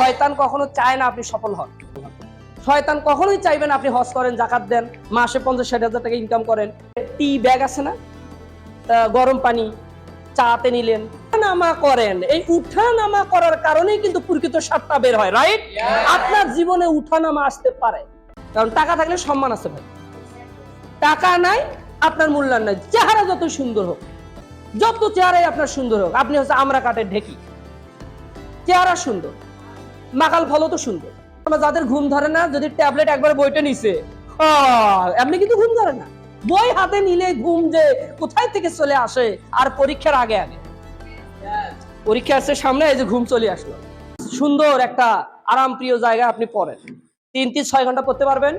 শয়তান কখনো চায় না আপনি সফল হন। শয়তান কখনোই চাইবেন আপনি হজ করেন, জাকাত দেন, মাসে পঞ্চাশ ষাট হাজার টাকা ইনকাম করেন। টি ব্যাগ আছে না? গরম পানি চাতে নিলেন। নামা করেন। এই উঠা নামা করার কারণেই কিন্তু প্রকৃত স্বাদটা বের হয় রাইট আপনার জীবনে উঠা নামা আসতে পারে। কারণ টাকা থাকলে সম্মান আছে ভাই। টাকা নাই, আপনার মূল্যায়ন নাই। চেহারা যত সুন্দর হোক, যত চেহারাই আপনার সুন্দর হোক, আপনি হচ্ছে আমরা কাটের ঢেকি। চেহারা সুন্দর। মাকাল ফলও তো সুন্দর। যাদের ঘুম ধরে না, যদি ট্যাবলেট একবার বইটা নিছে এমনি কিন্তু ঘুম ধরে না। বই হাতে নিলে ঘুম যে কোথায় থেকে চলে আসে, আর পরীক্ষার আগে আগে। পরীক্ষা আসছে সামনে, এই যে ঘুম চলে আসলো। সুন্দর একটা আরাম প্রিয় জায়গা আপনি পড়েন। তিন তিন ছয় ঘণ্টা পড়তে পারবেন।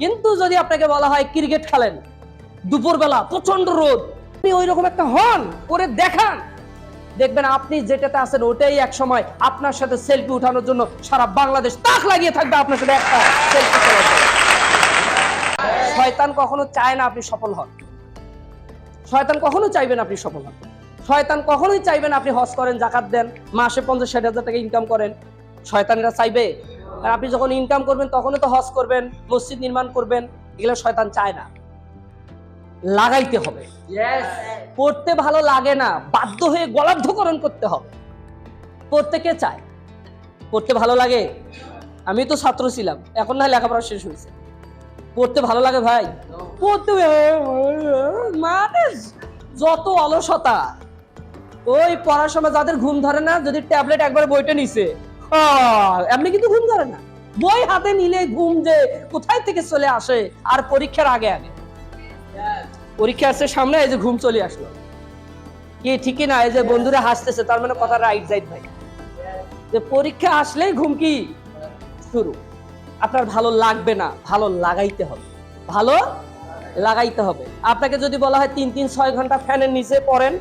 কিন্তু যদি আপনাকে বলা হয় ক্রিকেট খেলেন, দুপুরবেলা প্রচণ্ড রোদ, আপনি ওই রকম একটা হন, করে দেখান। দেখবেন আপনি যেটাতে আছেন ওটাই এক সময় আপনার সাথে সেলফি উঠানোর জন্য সারা বাংলাদেশ তাক লাগিয়ে থাকবে আপনার সাথে একটা সেলফি শয়তান কখনো চায় না আপনি সফল হন। শয়তান কখনো চাইবেন আপনি সফল হন। শয়তান কখনোই চাইবেন আপনি হজ করেন, জাকাত দেন, মাসে পঞ্চাশ, ষাট হাজার টাকা ইনকাম করেন। শয়তানরা চাইবে। আর আপনি যখন ইনকাম করবেন, তখনও তো হজ করবেন, মসজিদ নির্মাণ করবেন, এগুলো শয়তান চায় না। লাগাইতে হবে। পড়তে ভালো লাগে না, বাধ্য হয়ে গলার্ধকরণ করতে হবে। পড়তে কে চায়? পড়তে ভালো লাগে? আমি তো ছাত্র ছিলাম, এখন না লেখাপড়া শেষ হয়েছে। পড়তে ভালো লাগে ভাই? পড়তে মানে যত অলসতা, ওই পড়ার সময় যাদের ঘুম ধরে না, যদি ট্যাবলেট একবার বইটা নিছে এমনি কিন্তু ঘুম ধরে না। বই হাতে নিলে ঘুম যে কোথায় থেকে চলে আসে, আর পরীক্ষার আগে আগে। পরীক্ষা আসছে সামনে, এই যে ঘুম চলে আসলো। কি ঠিকই না, এই যে বন্ধুরা হাসতেছে, তার মানে কথা রাইট যাইত ভাই। যে পরীক্ষা আসলেই ঘুম কি? শুরু। আপনার ভালো লাগবে না, ভালো লাগাইতে হবে। ভালো লাগাইতে হবে। আপনাকে যদি বলা হয় তিন তিন, ছয় ঘণ্টা ফ্যানের নিচে পড়েন,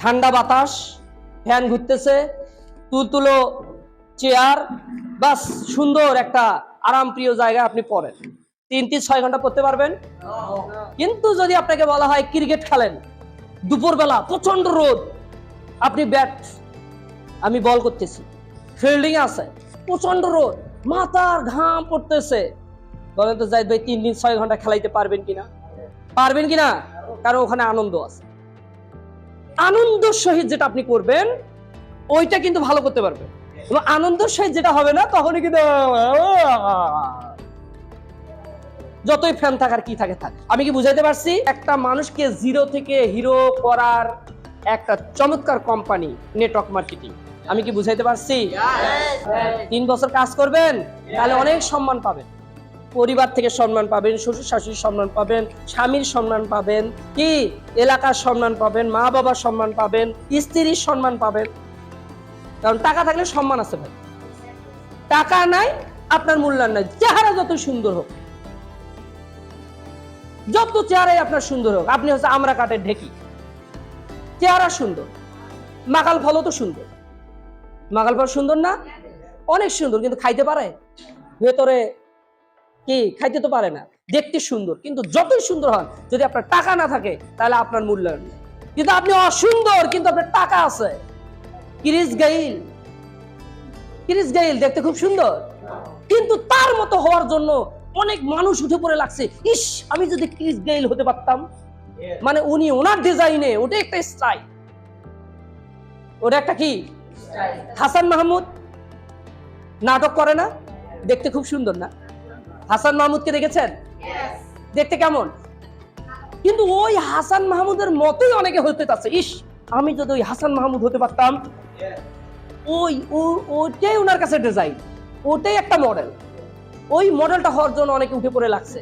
ঠান্ডা বাতাস, ফ্যান ঘুরতেছে, তুলতুলো চেয়ার বাস সুন্দর একটা আরাম প্রিয় জায়গা আপনি পড়েন। তিন তিন ছয় ঘণ্টা পড়তে পারবেন। কিন্তু যদি আপনাকে বলা হয় ক্রিকেট খেলেন, দুপুরবেলা প্রচণ্ড রোদ, আপনি ব্যাট, আমি বল করতেছি, ফিল্ডিং আছে প্রচণ্ড রোদ, মাথার ঘাম পড়তেছে। বলেন তো, জাহিদ ভাই, তিন দিন ছয় ঘণ্টা খেলাইতে পারবেন কিনা? পারবেন কিনা? কারণ ওখানে আনন্দ আছে। আনন্দ সহিত যেটা আপনি করবেন, ওইটা কিন্তু ভালো করতে পারবেন। এবং আনন্দ সহিত যেটা হবে না, তখনই কিন্তু যতই ফ্যান থাকার কি থাকে থাক। আমি কি বুঝাইতে পারছি? একটা মানুষকে জিরো থেকে হিরো করার একটা চমৎকার কোম্পানি নেটওয়ার্ক মার্কেটিং আমি কি বুঝাইতে পারছি? তিন বছর কাজ করবেন তাহলে অনেক সম্মান পাবেন। পরিবার থেকে সম্মান পাবেন শ্বশুর শাশুড়ির সম্মান পাবেন স্বামীর সম্মান পাবেন কি? এলাকার সম্মান পাবেন মা বাবার সম্মান পাবেন স্ত্রীর সম্মান পাবেন। কারণ টাকা থাকলে সম্মান আছে ভাই। টাকা নাই আপনার মূল্যায়ন নাই। চেহারা যত সুন্দর হোক। যত চেহারাই আপনার সুন্দর হোক, আপনি হচ্ছে আমরা কাটের ঢেকি। চেহারা সুন্দর। মাকাল ফলও তো সুন্দর। মাকাল ফল সুন্দর না? অনেক সুন্দর, কিন্তু খাইতে পারে? ভেতরে কি? খাইতে তো পারে না। দেখতে সুন্দর, কিন্তু যতই সুন্দর হন, যদি আপনার টাকা না থাকে, তাহলে আপনার মূল্যায়ন নেই। কিন্তু আপনি অসুন্দর, কিন্তু আপনার টাকা আছে। ক্রিস গাইল। ক্রিস গাইল, দেখতে খুব সুন্দর। কিন্তু তার মতো হওয়ার জন্য অনেক মানুষ উঠে পড়ে লাগছে। ইস আমি যদি ক্রিস গেইল হতে পারতাম। মানে উনি ওনার ডিজাইনে ওটা একটা স্টাইল ওটা একটা কি? হাসান মাহমুদ নাটক করে না? দেখতে খুব সুন্দর না? হাসান মাহমুদকে দেখেছেন? দেখতে কেমন? কিন্তু ওই হাসান মাহমুদের মতোই অনেকে হতে চাচ্ছে। ইস আমি যদি ওই হাসান মাহমুদ হতে পারতাম। ওই ও- ওটাই ওনার কাছে ডিজাইন ওটাই একটা মডেল ওই মডেলটা হওয়ার জন্য অনেকে উঠে পড়ে লাগছে।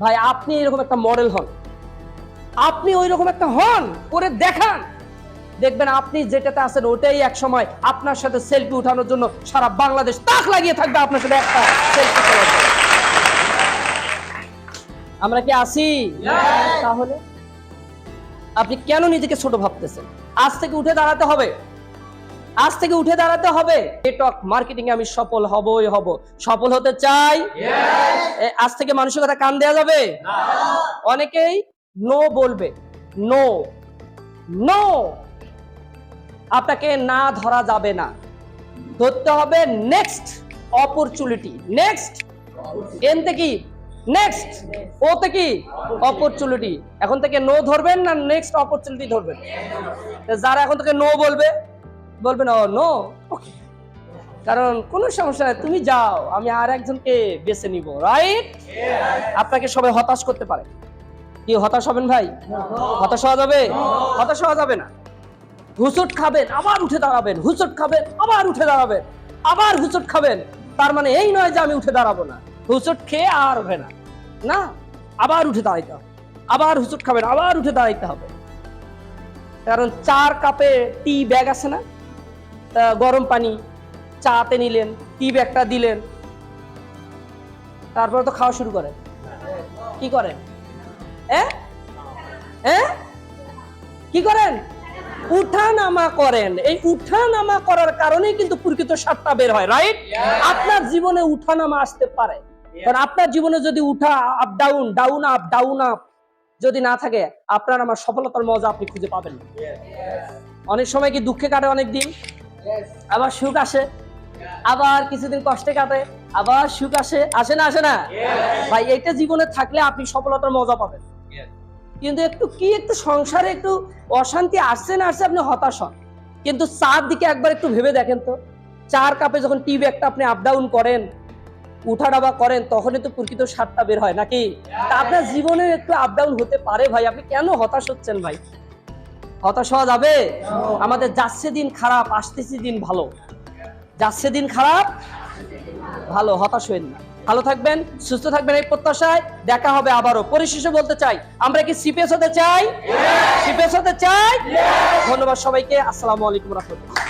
ভাই আপনি এরকম একটা মডেল হন। আপনি ওই রকম একটা হন করে দেখান। দেখবেন আপনি যেটাতে আছেন ওটাই এক সময় আপনার সাথে সেলফি উঠানোর জন্য সারা বাংলাদেশ তাক লাগিয়ে থাকবে আপনার সাথে একটা সেলফি আমরা কি আসি তাহলে আপনি কেন নিজেকে ছোট ভাবতেছেন? আজ থেকে উঠে দাঁড়াতে হবে। আজ থেকে উঠে দাঁড়াতে হবে। নেটওয়ার্ক মার্কেটিং আমি সফল হবই হব। সফল হতে চাই? আজ থেকে মানুষের কথা কান দেওয়া যাবে? অনেকেই নো বলবে। নো নো আপনাকে না ধরা যাবে না। ধরতে হবে নেক্সট অপরচুনিটি নেক্সট এনতে কি? নেক্সট ওতে কি? অপরচুনিটি এখন থেকে নো ধরবেন না নেক্সট অপরচুনিটি ধরবেন? যারা এখন থেকে নো বলবে বলবেন ও নো ওকে কারণ কোনো সমস্যা নাই, তুমি যাও, আমি আর একজনকে বেছে নিব রাইট আপনাকে সবাই হতাশ করতে পারে। কি, হতাশ হবেন ভাই? হতাশ হওয়া যাবে? হতাশ হওয়া যাবে না। হুচট খাবেন, আবার উঠে দাঁড়াবেন, হুচট খাবেন, আবার উঠে দাঁড়াবেন, আবার হুচট খাবেন। তার মানে এই নয় যে আমি উঠে দাঁড়াবো না। হুচট খেয়ে আর হবে না। না, আবার উঠে দাঁড়াইতে হবে। আবার হুচট খাবেন, আবার উঠে দাঁড়াইতে হবে। কারণ চার কাপে টি ব্যাগ আছে না? গরম পানি চাতে নিলেন টি ব্যাগটা দিলেন। তারপরে তো খাওয়া শুরু করেন। কি করেন? কি করেন? উঠা নামা করেন। এই উঠা নামা করার কারণেই কিন্তু প্রকৃত স্বাদটা বের হয় রাইট আপনার জীবনে উঠা নামা আসতে পারে। কারণ আপনার জীবনে যদি উঠা up down down up down up যদি না থাকে, আপনার আমার সফলতার মজা আপনি খুঁজে পাবেন অনেক সময় কি দুঃখে কাটে অনেক দিন আবার সুখ আসে। আবার কিছুদিন কষ্টে কাটে। আবার সুখ আসে। আসে না আসে না? ভাই এটা জীবনে থাকলে আপনি সফলতার মজা পাবেন। কিন্তু একটু কি একটু সংসারে একটু অশান্তি আসছে না আসছে আপনি হতাশ হন। কিন্তু চার দিকে একবার একটু ভেবে দেখেন তো। চার কাপে যখন টি ব্যাগটা আপনি আপ ডাউন করেন উঠা ডাবা করেন তখনই তো প্রকৃত স্বাদটা বের হয় নাকি? তা আপনার জীবনে একটু আপ ডাউন হতে পারে ভাই। আপনি কেন হতাশ হচ্ছেন ভাই? হতাশ হওয়া যাবে? আমাদের যাচ্ছে দিন খারাপ আসতেছে দিন ভালো। যাচ্ছে দিন খারাপ ভালো হতাশ হইন না। ভালো থাকবেন সুস্থ থাকবেন এই প্রত্যাশায়। দেখা হবে আবারও। পরিশেষে বলতে চাই আমরা কি সিপিএস হতে চাই? সিপিএস হতে চাই? ধন্যবাদ সবাইকে। আসসালামু আলাইকুম রহমতুল্লাহ।